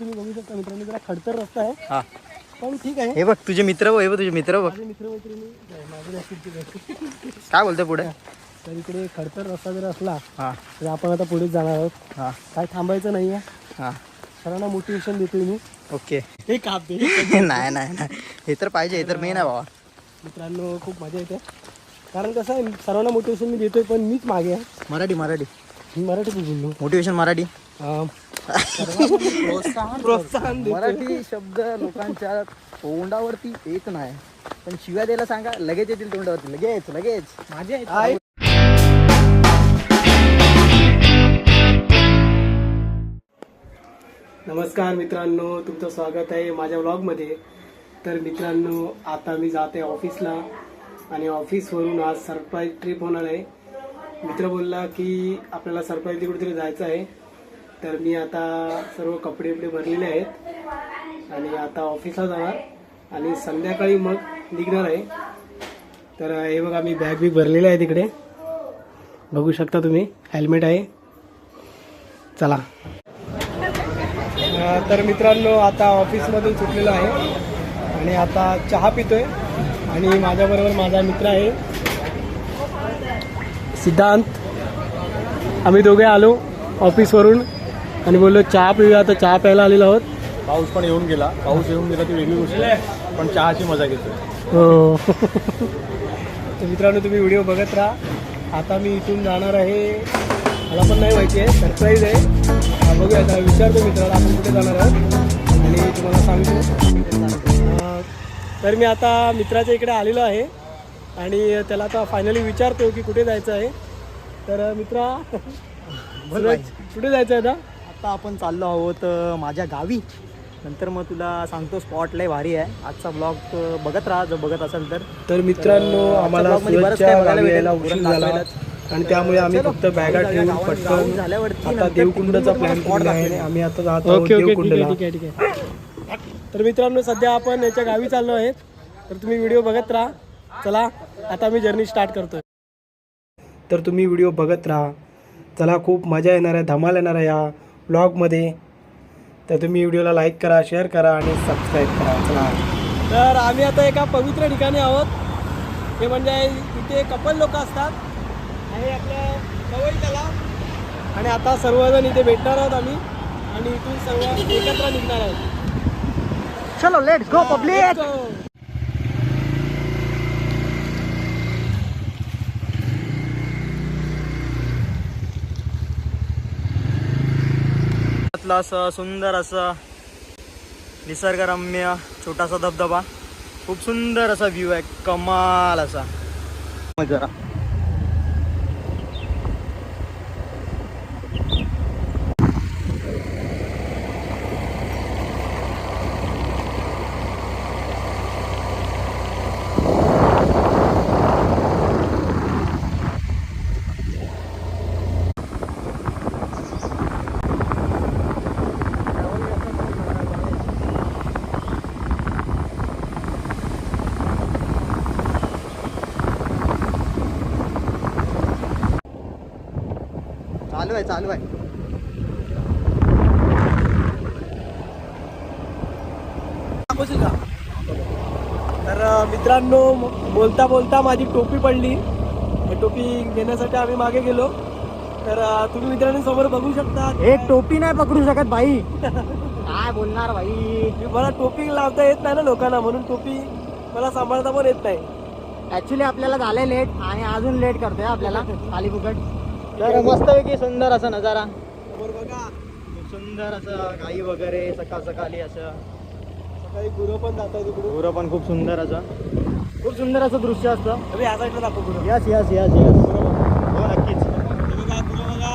तुम्ही बघू शकता मित्रांनो जरा खडतर रस्ता आहे. हा. पण ठीक आहे. हे बघ तुझे मित्र बघ हे बघ तुझे मित्र बघ. माझे मित्रमैत्रिणी नाही, माझे. काय बोलतोय पुढे? तर इकडे खडतर रस्ता जर असला हा. तर आपण आता पुढे जाणार आहोत. हा. काय थांबायचं नाही आहे हा. सर्वांना मोटिवेशन देतोय मी. ओके. हे काप दे. नाही नाही नाही. हे तर पाहिजे हे तर मेन आहे बाबा. मित्रांनो खूप मजा येते. कारण कसं आहे सर्वांना मोटिवेशन मी देतोय पण मीच मागे आहे. मराठी मराठी. मी मराठी बोललो. मोटिवेशन मराठी. प्रोत्साहन. मराठी शब्द लोकांच्या तोंडावरती येत नाही. पण शिव्या द्यायला सांगा लगेच येतील तोंडावरती. लगेच लगेच. माझे. नमस्कार मित्रांनो तुमचं स्वागत आहे माझ्या व्लॉगमध्ये तर मित्रांनो आता मी जात आहे ऑफिसला आणि ऑफिसवरून आज सरप्राईज ट्रिप होणार आहे. मित्र बोलला की आपल्याला सरप्राईजली कुठेतरी जायचं आहे. तर मी आता सर्व कपडे बिपडे भरलेले आहेत. आणि आता ऑफिसला जाणार. आणि संध्याकाळी मग निघणार आहे. तर हे बघा मी बॅग बी भरलेलं आहे तिकडे. बघू शकता तुम्ही हेल्मेट आहे. चला. तर मित्रांनो आता ऑफिसमधून सुटलेलो आहे. आणि आता चहा पितोय. आणि माझ्याबरोबर माझा मित्र आहे. सिद्धांत आम्ही दोघे आलो ऑफिसवरून आणि बोललो चहा पिऊया तर चहा प्यायला आलेलो आहोत. पाऊस पण येऊन गेला. पाऊस येऊन गेला ती वेगळी गोष्ट आहे. पण चहाची मजा घेतोय. हो. तर मित्रांनो तुम्ही व्हिडिओ बघत राहा. आता मी इथून जाणार आहे. मला पण नाही माहिती आहे. सरप्राईज आहे. हा, बघूया. आता विचारतो मित्राला आपण कुठे जाणार आहोत? आणि तुम्हाला सांगतो. तर मी आता मित्राच्या इकडे आलेलो आहे. आणि त्याला आता फायनली विचारतो की कुठे जायचं आहे. तर मित्रा सूरज, कुठे जायचं आहे आता? आता आपण चाललो आहोत माझ्या गावी. नंतर मग तुला सांगतो स्पॉट लय भारी आहे. आजचा ब्लॉग बघत राहा जर बघत असेल तर. तर मित्रांनो तर आम्हाला. आणि त्यामुळे आम्ही फक्त बॅगा ठेवून पटकन आता देवकुंडचा प्लॅन केलेला आहे. आम्ही आता जात आहोत देवकुंडला. तर मित्रांनो सध्या आपण याच्या गावी चाललो आहेत. तर तुम्ही व्हिडिओ बघत राहा. चला आता मी जर्नी स्टार्ट करतोय. तर तुम्ही व्हिडिओ बघत राहा. चला खूप मजा येणार आहे धमाल येणार आहे या ब्लॉगमध्ये तर तुम्ही व्हिडिओला लाईक करा शेअर करा आणि सबस्क्राईब करा. चला. तर आम्ही आता एका पवित्र ठिकाणी आहोत. ते म्हणजे इथे कपल लोक असतात. आणि आपल्या कवई तलाव आणि आता सर्वजण इथे भेटणार आहोत आम्ही. आणि इथून सर्व एकत्र निघणार आहोत. चलो लेट्स गो पब्लिक Let's असं सुंदर असं निसर्गरम्य छोटासा धबधबा. खूप सुंदर असा व्ह्यू आहे. कमाल असा. जरा चालू आहे चालू आहे? तर मित्रांनो बोलता बोलता माझी टोपी पडली. टोपी घेण्यासाठी आम्ही मागे गेलो. तर तुम्ही मित्रांनो समोर बघू शकता. एक टोपी नाही पकडू शकत भाई. काय बोलणार भाई? मी मला टोपी लावता येत नाही ना लोकांना म्हणून टोपी मला सांभाळता पण येत नाही. ऍक्च्युली आपल्याला झालंय लेट आणि अजून लेट करतोय आपल्याला खाली फुकट. तर मस्तपैकी सुंदर असा नजारा. समोर बघा. सुंदर असं गाई वगैरे सकाळ सकाळी असं. सकाळी गुरु पण जातात तिकडून गुरं पण खूप सुंदर असं. खूप सुंदर असं दृश्य असतं. साईडला दाखव गुरु. यस यस यस यस हो नक्कीच. बघा गुरु बघा.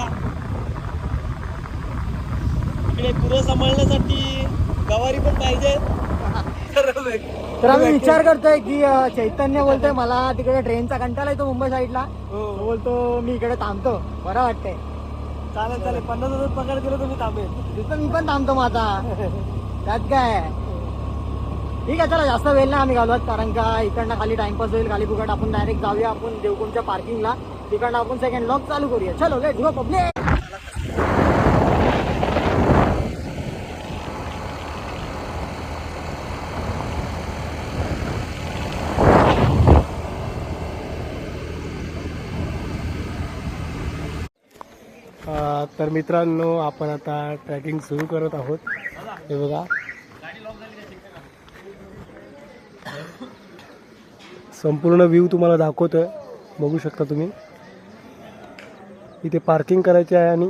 इकडे गुरु सांभाळण्यासाठी गवारी पण पाहिजे तर आम्ही विचार करतोय की अं, चैतन्य बोलतोय मला तिकडे ट्रेनचा कंटाळा येतो मुंबई साईडला हो. तो बोलतो मी इकडे थांबतो बरं वाटतंय. चालेल चालेल. पन्नास हजार पगार दिला मी थांबेल. तिथं मी पण थांबतो आता त्यात काय? ठीक आहे चला जास्त वेळ नाही आम्ही घालवत कारण का इकडनं खाली टाइमपास होईल खाली फुकट आपण डायरेक्ट जाऊया आपण देवकुंडच्या पार्किंगला तिकडनं आपण सेकंड लॉक चालू करूया. चलो लेट गो पब्लिक तर मित्रांनो आपण आता ट्रॅकिंग सुरू करत आहोत. हे बघा. संपूर्ण व्ह्यू तुम्हाला दाखवतोय. बघू शकता तुम्ही. इथे पार्किंग करायची आहे आणि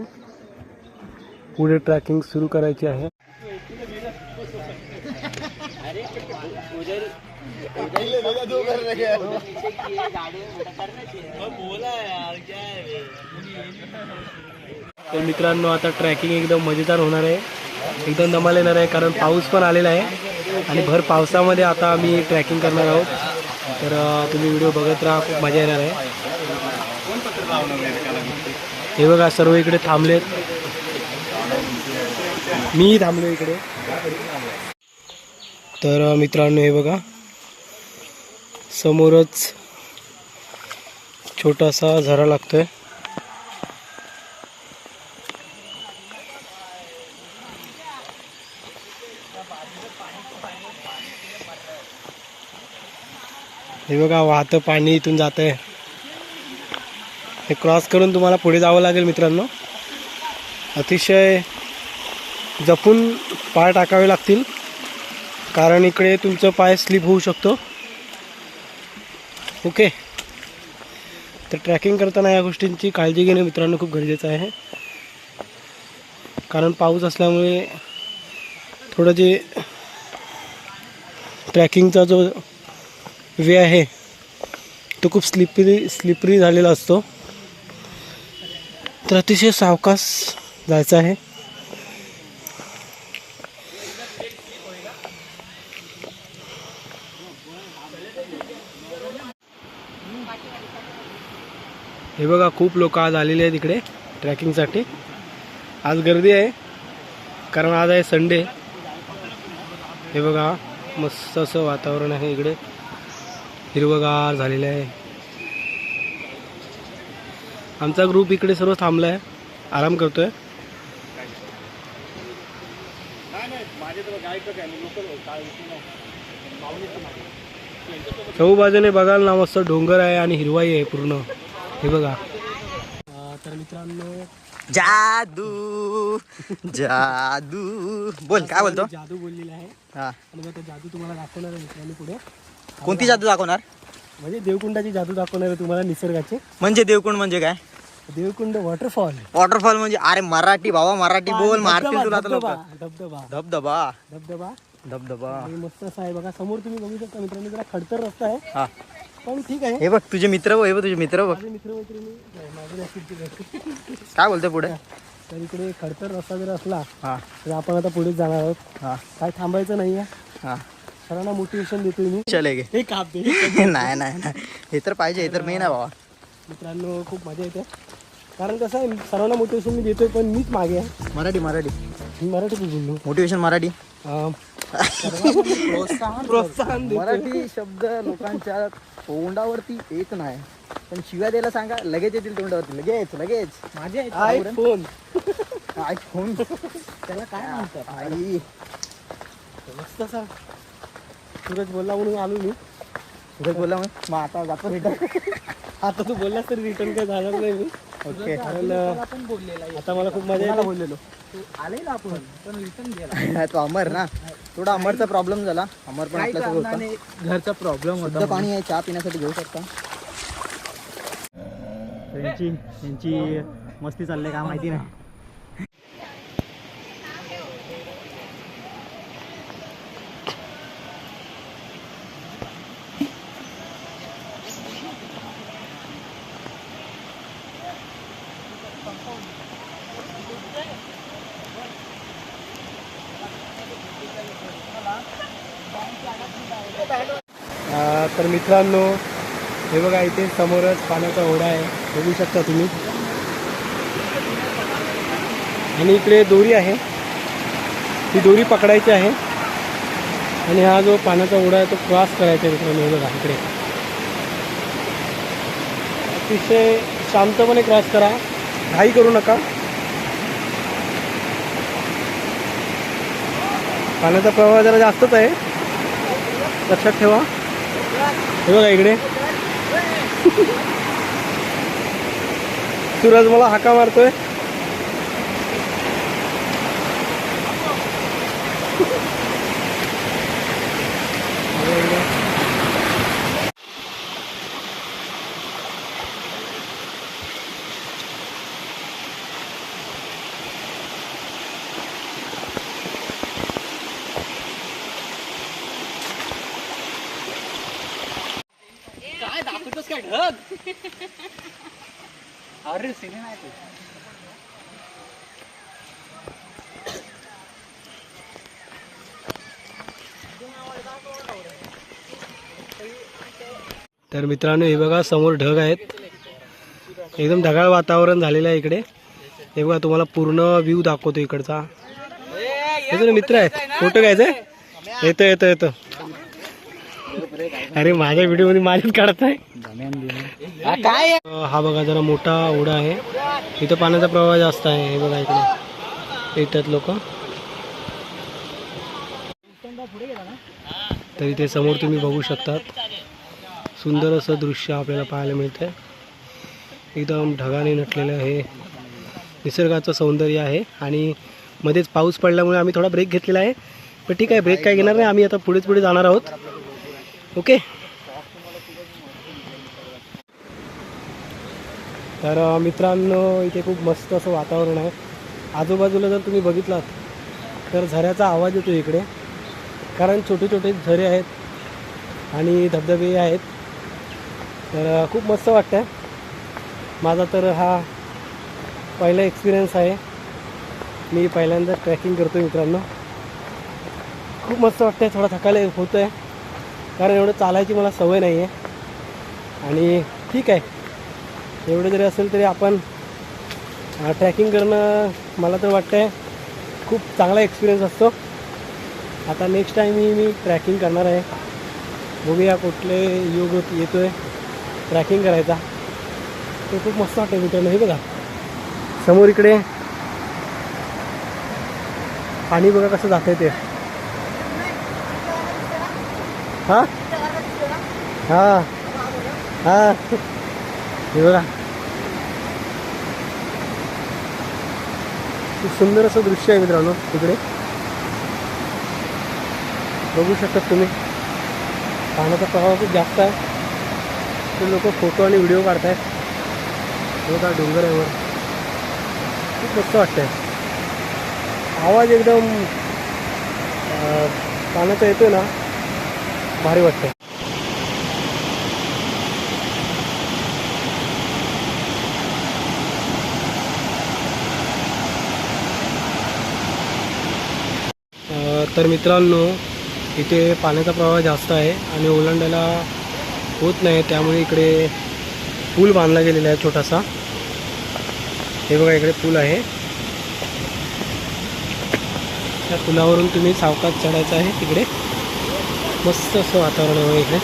पुढे ट्रॅकिंग सुरू करायची आहे. तर मित्रांनो आता ट्रॅकिंग एकदम मजेदार होणार आहे. एकदम दमाल येणार आहे कारण पाऊस पण आलेला आहे. आणि भर पावसामध्ये आता आम्ही ट्रॅकिंग करणार आहोत. तर तुम्ही व्हिडिओ बघत राहा खूप मजा येणार आहे. हे बघा सर्व इकडे थांबलेत. मी थांबलो इकडे. तर मित्रांनो हे बघा. समोरच छोटासा झरा लागतोय. हे बघा वाहतं पाणी इथून जात आहे हे क्रॉस करून तुम्हाला पुढे जावं लागेल मित्रांनो. अतिशय जपून पाय टाकावे लागतील. कारण इकडे तुमचं पाय स्लिप होऊ शकतो. ओके तर ट्रॅकिंग करताना या गोष्टींची काळजी घेणे मित्रांनो खूप गरजेचं आहे. कारण पाऊस असल्यामुळे थोडं जे ट्रॅकिंगचा जो वे आहे. तो खूप स्लिपरी स्लिपरी झालेला असतो. तर अतिशय सावकाश जायचं आहे. हे बघा खूप लोक आज आलेले आहेत इकडे ट्रॅकिंगसाठी. आज गर्दी आहे कारण आज आहे संडे. हे बघा मस्त असं वातावरण आहे इकडे. हिरवगार झालेलं आहे. आमचा ग्रुप इकडे सर्व थांबला आहे आराम करतोय. चहू बाजूने बघाल ना मस्त डोंगर आहे आणि हिरवाई आहे पूर्ण. हे बघा. तर मित्रांनो जादू जादू. बोल काय बोलतो? जादू बोललेला आहे. हा. आणि जादू तुम्हाला दाखवणार आहे मित्रांनो पुढे. कोणती जादू दाखवणार? म्हणजे देवकुंडाची जादू दाखवणार आहे तुम्हाला निसर्गाचे. म्हणजे देवकुंड म्हणजे काय? देवकुंड वॉटरफॉल वॉटरफॉल म्हणजे अरे मराठी बाबा मराठी बोल मारतील तुला आता लोक. धबधबा धबधबा. धबधबा. धबधबा. आणि मस्त असं आहे बघा समोर तुम्ही बघू शकता मित्रांनो जरा खडतर रस्ता आहे. हा. पण ठीक आहे. हे बघ तुझे मित्र बघ हे बघ तुझे मित्र बघ. माझे मित्रमैत्रिणी नाही, माझे नशीब ते भेटले. काय बोलतोय पुढे? तर इकडे खडतर रस्ता जर असला हा. तर आपण आता पुढे जाणार आहोत. हा. काय थांबायचं नाही आहे हा. सरांना मोटिवेशन देतोय मी. चले गे. हे काप दे नाही नाही नाही. हे तर पाहिजे हे तर मेन आहे बाबा. मित्रांनो खूप मजा येते. कारण कसं आहे सर्वांना मोटिवेशन मी देतोय पण मीच मागे आहे. मराठी मराठी. मी मराठीत बोललो. मोटिवेशन मराठी. अं, प्रोत्साहन देतोय. मराठी शब्द लोकांच्या तोंडावरती येत नाही. पण शिव्या द्यायला सांगा लगेच येतील तोंडावरती. लगेच लगेच. माझे आयफोन आयफोन त्याला काय म्हणतात? आई. मस्त असा सूरज बोलला म्हणून आलो मी. सुरेश बोलला मग मग आता जातो रिटर्न आता तू बोललास तरी रिटर्न काय झालं नाही मी. ओके. कारण आता मला खूप मजा येते. बोललेलो. आलेला आपण पण रिटर्न गेला. तो अमर ना. थोडा अमरचा प्रॉब्लेम झाला. अमर पण होता. घरचा प्रॉब्लेम शुद्ध पाणी आहे चहा पिण्यासाठी घेऊ शकता. त्यांची त्यांची मस्ती चालली काय माहिती नाही अं, तर मित्रांनो हे बघा इथे समोरच पाण्याचा ओढा आहे. बघू शकता तुम्ही. आणि इकडे दोरी आहे. ती दोरी पकडायची आहे. आणि हा जो पाण्याचा ओढा आहे तो क्रॉस करायचा आहे मित्रांनो हे बघा इकडे. अतिशय शांतपणे क्रॉस करा. घाई करू नका. पाण्याचा प्रवाह जरा जास्तच आहे. लक्षात ठेवा. हे बघा इकडे. सूरज मला हाका मारतोय काय ढग अरे सिनेमा आहे तर मित्रांनो हे बघा समोर ढग आहेत. एकदम ढगाळ वातावरण झालेलं आहे इकडे. हे बघा तुम्हाला पूर्ण व्ह्यू दाखवतो इकडचा. मित्र आहेत फोटो घ्यायचं? येतं येतं येतं. अरे माझ्या व्हिडिओमध्ये माझ्याच काढत आहे? काय हा बघा जरा मोठा ओढा आहे. इथं पाण्याचा प्रवाह जास्त आहे. हे बघा इकडे. येतात लोक. तर इथे समोर तुम्ही बघू शकतात. सुंदर असं दृश्य आपल्याला पाहायला मिळतंय. एकदम ढगाने नटलेलं हे निसर्गाचं सौंदर्य आहे. आणि मध्येच पाऊस पडल्यामुळे आम्ही थोडा ब्रेक घेतलेला आहे. पण ठीक आहे ब्रेक काय घेणार नाही. आम्ही आता पुढेच पुढे जाणार आहोत. ओके? तर मित्रांनो इथे खूप मस्त असं वातावरण आहे. आजूबाजूला जर तुम्ही बघितलात तर झऱ्याचा आवाज येतो इकडे. कारण छोटे छोटे झरे आहेत आणि धबधबे आहेत. तर खूप मस्त वाटतं आहे माझा तर हा पहिला एक्सपिरियन्स आहे. मी पहिल्यांदा ट्रॅकिंग करतो मित्रांनो. खूप मस्त वाटतं आहे थोडा थकायला होतं आहे कारण एवढं चालायची मला सवय नाही आहे आणि ठीक आहे. एवढं जरी असेल तरी आपण ट्रॅकिंग करणं मला तर वाटतं आहे खूप चांगला एक्सपिरियन्स असतो. आता नेक्स्ट टाईम मी मी ट्रॅकिंग करणार आहे. बघूया कुठले योग येतो आहे ट्रॅकिंग करायचा. तो खूप मस्त वाटतं मित्रांनो. हे बघा. समोर इकडे पाणी बघा कसं जातं ते. हां? हां. हां. हे बघा. खूप सुंदर असं दृश्य आहे मित्रांनो तिकडे. बघू शकतात तुम्ही. पाण्याचा प्रभाव खूप जास्त आहे. ते लोक फोटो आणि व्हिडिओ काढतायत. बघा डोंगर आहे वर. खूप मस्त वाटतंय. आवाज एकदम पाण्याचा येतोय ना. भारी वाटतं तर मित्रांनो इथे पाण्याचा प्रवाह जास्त आहे आणि ओलांडायला होत नाही त्यामुळे इकडे पूल बांधला गेलेला आहे छोटासा. हे बघा इकडे पूल आहे. त्या पुलावरून तुम्ही सावकाश चढायचं आहे तिकडे. मस्त असं वातावरण आहे इकडे.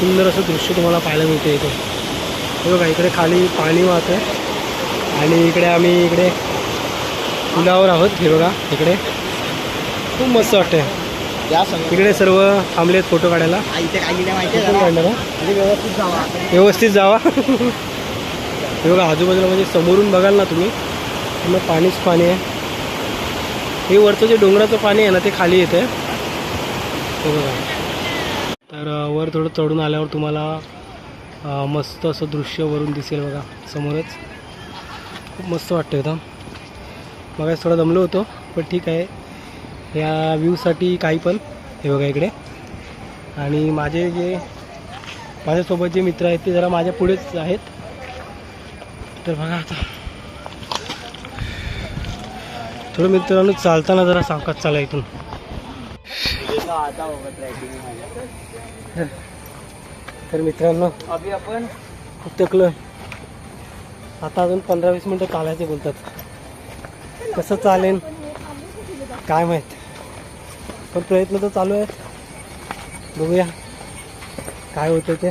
सुंदर असं दृश्य तुम्हाला पाहायला मिळते इथे. हे बघा इकडे खाली पाणी वाहतं आहे आणि इकडे आम्ही इकडे पुलावर आहोत हे बघा इकडे. खूप मस्त वाटतंय. इकडे सर्व थांबलेत फोटो काढायला? आहे व्यवस्थित जावा. व्यवस्थित जावा. हे बघा आजूबाजूला म्हणजे समोरून बघाल ना तुम्ही पाणीच पाणी आहे. हे वरचं जे डोंगराचं पाणी आहे ना ते खाली येतं हे बघा तर वर थोडं चढून आल्यावर तुम्हाला मस्त असं दृश्य वरून दिसेल बघा समोरच. खूप मस्त वाटतं एकदम मग थोडं दमलो होतो पण ठीक आहे. या व्ह्यूसाठी काही पण हे बघा इकडे. आणि माझे जे माझ्यासोबत जे मित्र आहेत ते जरा माझ्या पुढेच आहेत. तर बघा आता. थोडं मित्रांनो चालताना जरा सावकाश चाला इथून. ट्रॅकिंग तर मित्रांनो अभि आपण खूप थकलं आता अजून पंधरा वीस मिनटं चालायचे बोलतात. कसं चालेल? काय माहीत? पण प्रयत्न तर चालू आहेत. बघूया. काय होतं ते.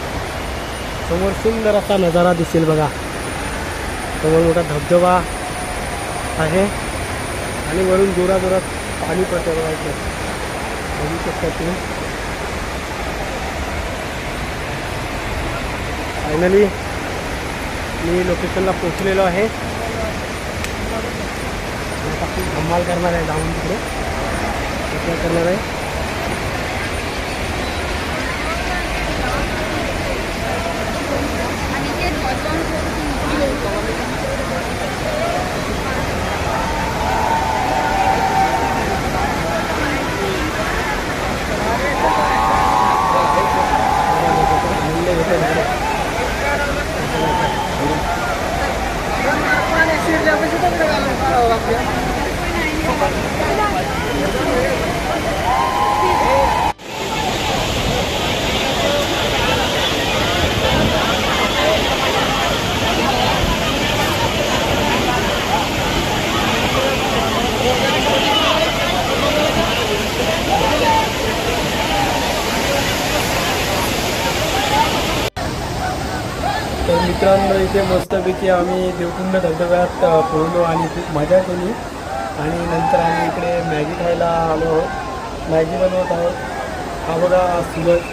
समोर सुंदर असा नजारा दिसेल बघा. समोर मोठा धबधबा आहे आणि वरून जोराजोरात पाणी पडतं बघा बघू शकता तुम्ही. फायनली मी लोकेशनला पोचलेलो आहे. धमाल करणार आहे जाऊन तिकडे. करणार आहे आनंद घेतो तिकडे. तर मित्रांनो इथे मस्तपैकी आम्ही देवकुंड धबधब्यात पोहलो आणि खूप मजा केली. आणि नंतर आम्ही इकडे मॅगी खायला आलो आहोत. मॅगी बनवत आहोत. हा बघा सूरज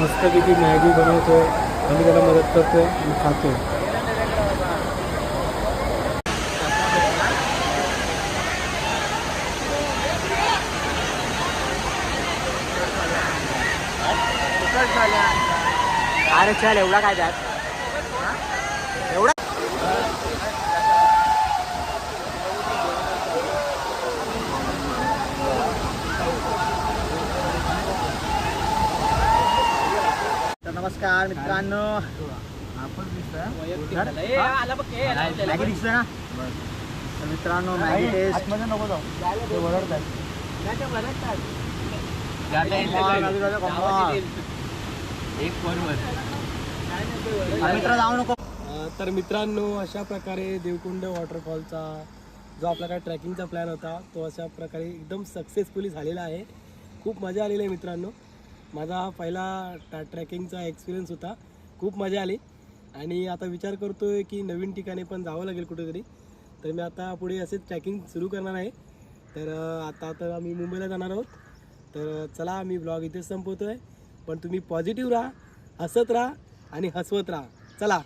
मस्तपैकी मॅगी बनवतो आम्ही त्याला मदत करतो आणि खातो अरे चल एवढा काय त्यात? नमस्कार मित्रांनो मॅगी ना? तर मित्रांनो मॅगी टेस्ट नको जाऊ. ते वरडतात. मित्र जाऊ नको. तर मित्रांनो अशा प्रकारे देवकुंड वॉटरफॉलचा जो आपला काय ट्रॅकिंगचा प्लॅन होता तो अशा प्रकारे एकदम सक्सेसफुली झालेला आहे. खूप मजा आलेली आहे मित्रांनो. माझा हा पहिला टा ट्रॅकिंगचा एक्सपिरियन्स होता. खूप मजा आली. आणि आता विचार करतो आहे की नवीन ठिकाणी पण जावं लागेल कुठेतरी. तर मी आता पुढे असेच ट्रॅकिंग सुरू करणार आहे. तर आता तर आम्ही मुंबईला जाणार आहोत. तर चला मी ब्लॉग इथेच संपवतो आहे पण तुम्ही पॉझिटिव्ह राहा हसत राहा आणि हसवत राहा. चला.